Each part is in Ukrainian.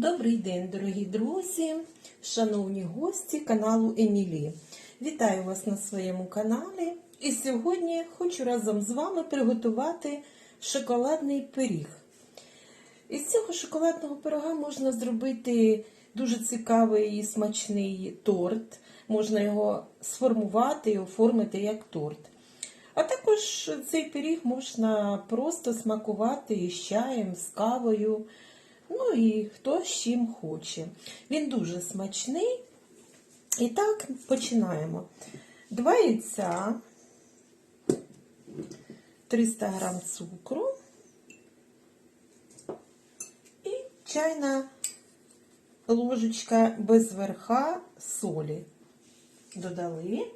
Добрий день, дорогі друзі, шановні гості каналу Емілі. Вітаю вас на своєму каналі. І сьогодні хочу разом з вами приготувати шоколадний пиріг. Із цього шоколадного пирога можна зробити дуже цікавий і смачний торт. Можна його сформувати і оформити як торт. А також цей пиріг можна просто смакувати із чаєм, з кавою. Ну і хто з чим хоче. Він дуже смачний. І так, починаємо. Два яйця, 300 грам цукру і чайна ложечка без верха солі. Додали.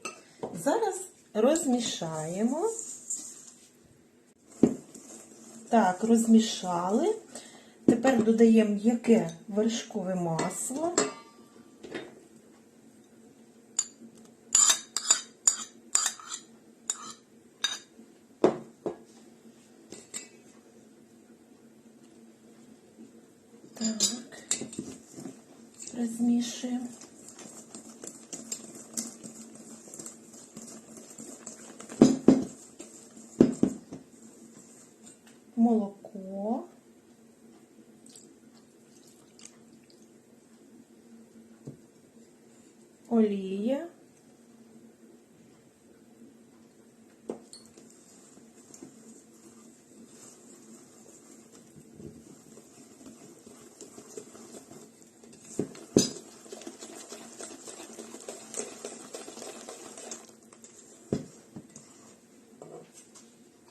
Зараз розмішаємо. Так, розмішали. Тепер додаємо м'яке вершкове масло. Так, розмішуємо. Молоко. Олія.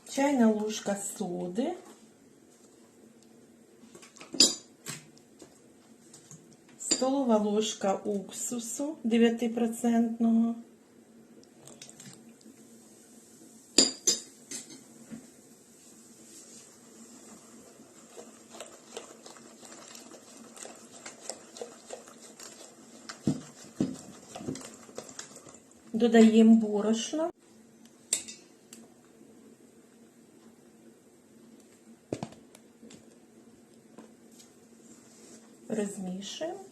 Чайна ложка соди. Столова ложка уксусу 9%. Додаємо борошно. Розмішуємо.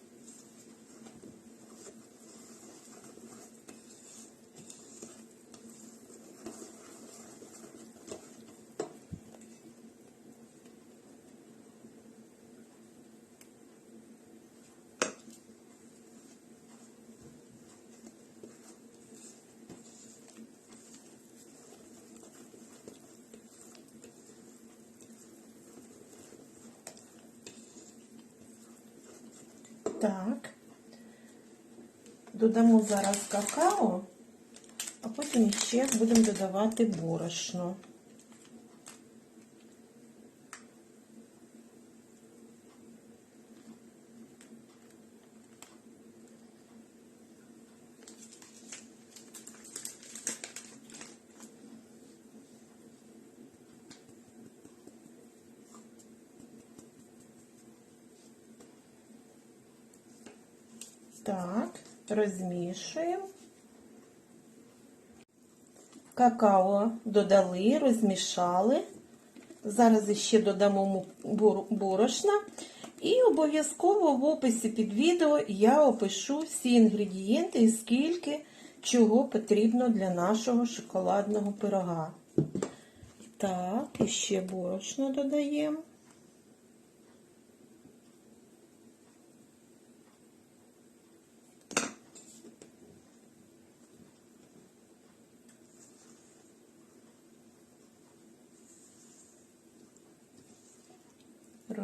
Так. Додамо зараз какао, а потім ще будемо додавати борошно. Так, розмішуємо. Какао додали, розмішали. Зараз ще додамо борошна. І обов'язково в описі під відео я опишу всі інгредієнти і скільки чого потрібно для нашого шоколадного пирога. Так, і ще борошно додаємо.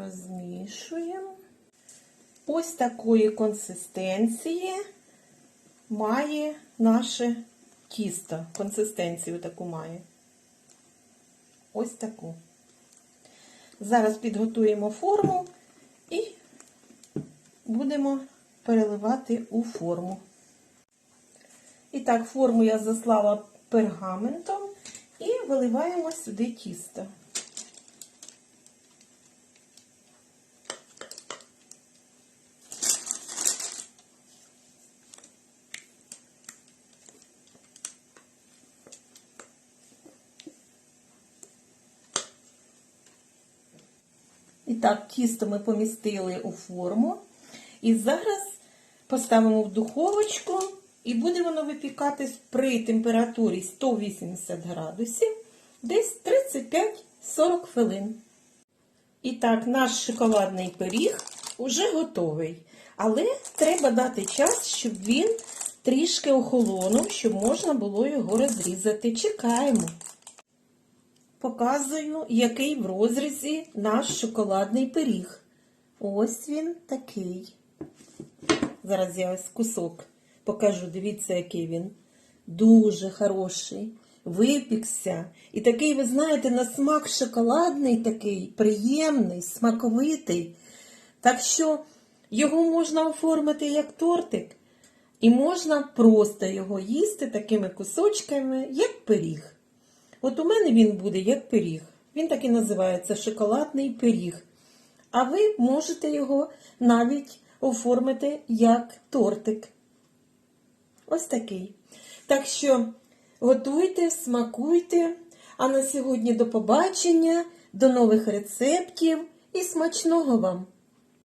Розмішуємо. Ось такої консистенції має наше тісто. Консистенцію таку має. Ось таку. Зараз підготуємо форму і будемо переливати у форму. І так, форму я заслала пергаментом і виливаємо сюди тісто. І так, тісто ми помістили у форму. І зараз поставимо в духовочку і буде воно випікатись при температурі 180 градусів десь 35-40 хвилин. І так, наш шоколадний пиріг уже готовий. Але треба дати час, щоб він трішки охолонув, щоб можна було його розрізати. Чекаємо. Показую, який в розрізі наш шоколадний пиріг. Ось він такий. Зараз я ось кусок покажу. Дивіться, який він. Дуже хороший. Випікся. І такий, ви знаєте, на смак шоколадний такий, приємний, смаковитий. Так що його можна оформити як тортик, і можна просто його їсти такими кусочками, як пиріг. От у мене він буде як пиріг. Він так і називається шоколадний пиріг. А ви можете його навіть оформити як тортик. Ось такий. Так що готуйте, смакуйте. А на сьогодні до побачення, до нових рецептів і смачного вам!